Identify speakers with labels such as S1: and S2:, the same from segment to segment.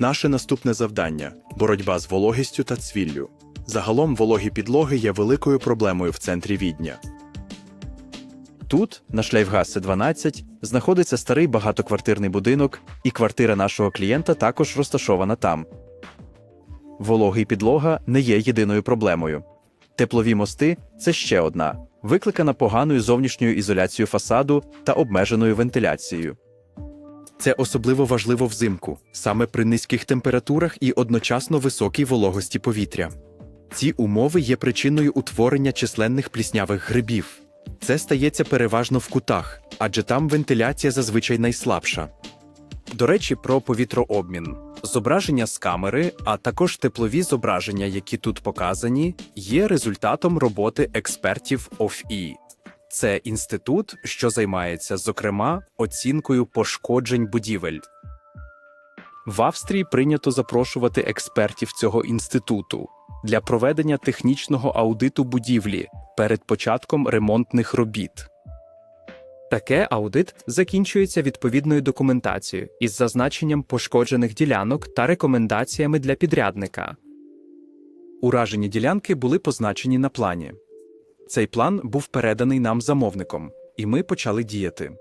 S1: Наше наступне завдання боротьба з вологістю та цвіллю. Загалом вологі підлоги є великою проблемою в центрі Відня. Тут, на Шлейфгассе 12, знаходиться старий багатоквартирний будинок, і квартира нашого клієнта також розташована там. Вологий підлога не є єдиною проблемою. Теплові мости це ще одна, викликана поганою зовнішньою ізоляцією фасаду та обмеженою вентиляцією. Це особливо важливо взимку, саме при низьких температурах і одночасно високій вологості повітря. Ці умови є причиною утворення численних пліснявих грибів. Це стається переважно в кутах, адже там вентиляція зазвичай найслабша. До речі, про повітрообмін. Зображення з камери, а також теплові зображення, які тут показані, є результатом роботи експертів ОФІ. Це інститут, що займається, зокрема, оцінкою пошкоджень будівель. В Австрії прийнято запрошувати експертів цього інституту для проведення технічного аудиту будівлі перед початком ремонтних робіт.
S2: Таке аудит закінчується відповідною документацією із зазначенням пошкоджених ділянок та рекомендаціями для підрядника.
S1: Уражені ділянки були позначені на плані. Цей план був переданий нам замовником, і ми почали діяти.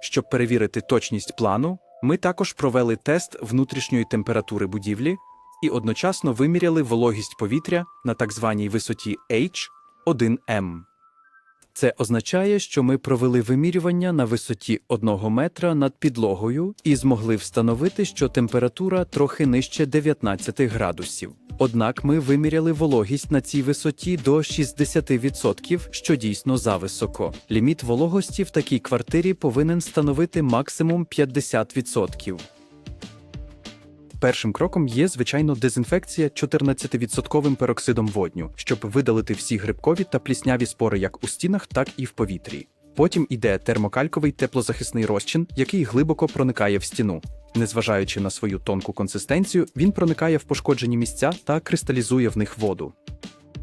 S1: Щоб перевірити точність плану, ми також провели тест внутрішньої температури будівлі і одночасно виміряли вологість повітря на так званій висоті H1M. Це означає, що ми провели вимірювання на висоті 1 метра над підлогою і змогли встановити, що температура трохи нижче 19 градусів. Однак ми виміряли вологість на цій висоті до 60%, що дійсно зависоко. Ліміт вологості в такій квартирі повинен становити максимум 50%. Першим кроком є, звичайно, дезінфекція 14% пероксидом водню, щоб видалити всі грибкові та плісняві спори як у стінах, так і в повітрі. Потім іде термокальковий теплозахисний розчин, який глибоко проникає в стіну. Незважаючи на свою тонку консистенцію, він проникає в пошкоджені місця та кристалізує в них воду.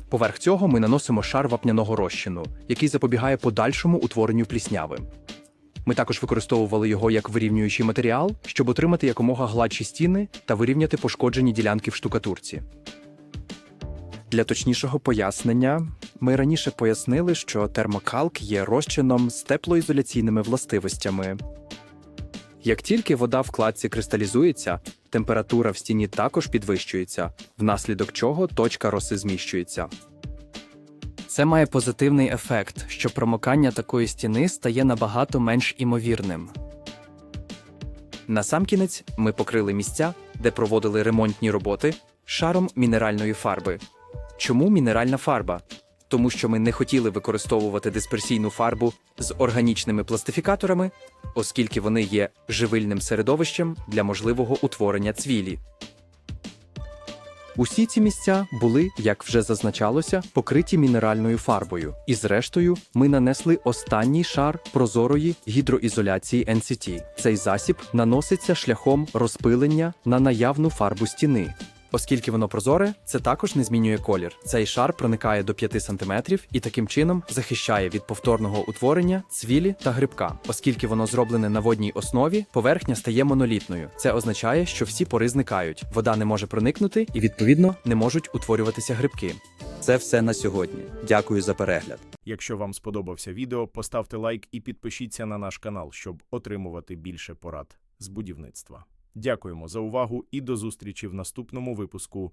S1: Поверх цього ми наносимо шар вапняного розчину, який запобігає подальшому утворенню плісняви. Ми також використовували його як вирівнюючий матеріал, щоб отримати якомога гладші стіни та вирівняти пошкоджені ділянки в штукатурці. Для точнішого пояснення, ми раніше пояснили, що термокалк є розчином з теплоізоляційними властивостями. Як тільки вода в кладці кристалізується, температура в стіні також підвищується, внаслідок чого точка роси зміщується.
S2: Це має позитивний ефект, що промокання такої стіни стає набагато менш імовірним.
S1: Насамкінець ми покрили місця, де проводили ремонтні роботи, шаром мінеральної фарби. Чому мінеральна фарба? Тому що ми не хотіли використовувати дисперсійну фарбу з органічними пластифікаторами, оскільки вони є живильним середовищем для можливого утворення цвілі. Усі ці місця були, як вже зазначалося, покриті мінеральною фарбою, і зрештою ми нанесли останній шар прозорої гідроізоляції NCT. Цей засіб наноситься шляхом розпилення на наявну фарбу стіни. Оскільки воно прозоре, це також не змінює колір. Цей шар проникає до 5 см і таким чином захищає від повторного утворення цвілі та грибка. Оскільки воно зроблене на водній основі, поверхня стає монолітною. Це означає, що всі пори зникають, вода не може проникнути і, відповідно, не можуть утворюватися грибки. Це все на сьогодні. Дякую за перегляд.
S3: Якщо вам сподобався відео, поставте лайк і підпишіться на наш канал, щоб отримувати більше порад з будівництва. Дякуємо за увагу і до зустрічі в наступному випуску